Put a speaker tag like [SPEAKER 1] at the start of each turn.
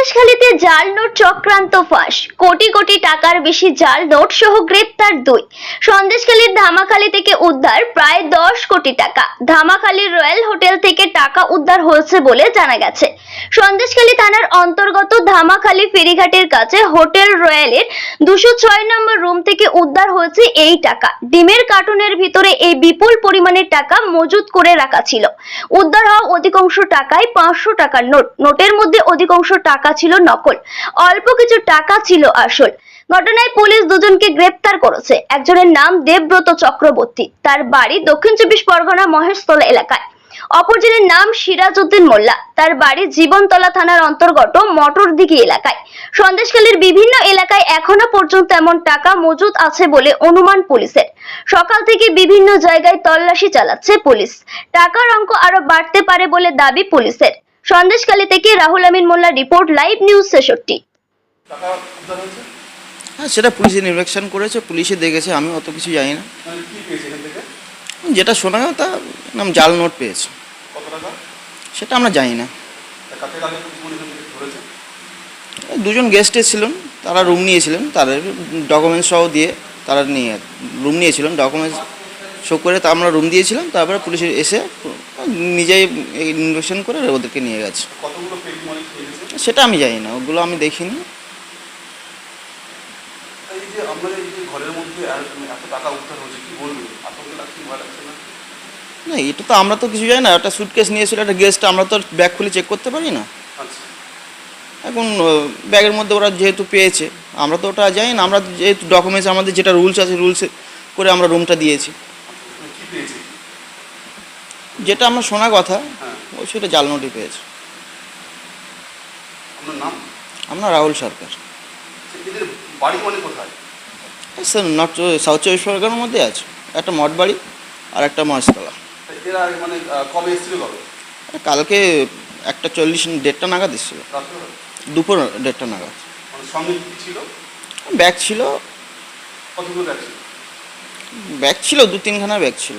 [SPEAKER 1] সন্দেশখালীতে জাল নোট চক্রান্ত ফাঁস। কোটি কোটি টাকার বেশি জাল নোট সহ গ্রেপ্তার দুই। সন্দেশখালীর ধামাখালী থেকে উদ্ধার প্রায় দশ কোটি টাকা। ধামাখালীর রয়্যাল হোটেল থেকে টাকা উদ্ধার হয়েছে বলে জানা গেছে। সন্দেশখালী থানার অন্তর্গত ধামাখালী ফেরিঘাটের কাছে হোটেল রয়্যালের দুশো ছয় নম্বর রুম থেকে উদ্ধার হয়েছে এই টাকা। ডিমের কার্টুনের ভিতরে এই বিপুল পরিমাণের টাকা মজুত করে রাখা ছিল। উদ্ধার হওয়া অধিকাংশ টাকায় পাঁচশো টাকার নোট। নোটের মধ্যে অধিকাংশ টাকা ছিল নকল। অল্প কিছু টাকা ছিল আসল। ঘটনায় পুলিশ দুজনকে গ্রেপ্তার করেছে। একজনের নাম দেবব্রত চক্রবর্তী। তার বাড়ি দক্ষিণ চব্বিশ পরগনা মহেশতলা এলাকায়। অপরজনের নাম সিরাজউদ্দিন মোল্লা। তার বাড়ি জীবনতলা থানার অন্তর্গত মটরদিঘি এলাকায়। সন্দেশখালীর বিভিন্ন এলাকায় এখনও পর্যন্ত এমন টাকা মজুদ আছে বলে অনুমান পুলিশের। সকাল থেকে বিভিন্ন জায়গায় তল্লাশি চালাচ্ছে পুলিশ। টাকার অঙ্ক আরও বাড়তে পারে বলে দাবি পুলিশের। সন্দেশখালী থেকে Rahul Amin Molla report live news ছেষট্টি।
[SPEAKER 2] হ্যাঁ সেটা পুলিশ ইনভেকশন করেছে পুলিশে দেখেছে আমি অত কিছু জানি না।
[SPEAKER 3] মানে কি পেয়েছে এখান থেকে?
[SPEAKER 2] যেটা শোনা গেল তা নাম জাল নোট পেয়েছে। সেটা আমরা জানি না। দুজন গেস্ট এসেছিলেন তারা রুম নিয়েছিলেন তাদের ডকুমেন্টস সহ দিয়ে তারা নিয়ে রুম নিয়েছিলেন ডকুমেন্টস শো করে তা আমরা রুম দিয়েছিলাম তারপরে পুলিশ এসে নিজেই ইনভেশন করে ওদেরকে নিয়ে গেছে।
[SPEAKER 3] মানি
[SPEAKER 2] সেটা আমি জানি না ওগুলো আমি দেখিনি।
[SPEAKER 3] না?
[SPEAKER 2] এটা তো আমরা তো কিছু জানি না একটা সুটকেস নিয়েছিল একটা গেস্ট আমরা তো ব্যাগ খুলে চেক করতে পারি না।
[SPEAKER 3] আচ্ছা।
[SPEAKER 2] এখন ব্যাগের মধ্যে ওরা যেহেতু পেয়েছে আমরা তো ওটা জানি না আমরা যেহেতু ডকুমেন্টস আমাদের যেটা রুলস আছে রুলস করে আমরা রুমটা দিয়েছি।
[SPEAKER 3] মানে কি পেয়েছে?
[SPEAKER 2] যেটা আমরা শোনা কথা
[SPEAKER 3] হ্যাঁ।
[SPEAKER 2] ও সেটা জাল নোটই পেয়েছে।
[SPEAKER 3] আপনার নাম?
[SPEAKER 2] আমরা রাহুল সরকার।
[SPEAKER 3] বাড়ি মানে কোথায়?
[SPEAKER 2] স্যার নর্থ সাউথ চব্বিশ পরগনার মধ্যে আছে। একটা মঠ বাড়ি আর একটা মহেশতলা।
[SPEAKER 3] এরা মানে কবে এসেছিল কবে?
[SPEAKER 2] কালকে একটা চল্লিশ দেড়টা নাগাদ এসেছিল। দুপুর দেড়টা নাগাদ।
[SPEAKER 3] মানে ছিল? ব্যাগ ছিল।
[SPEAKER 2] ব্যাগ ছিল? দু তিনখানা ব্যাগ ছিল।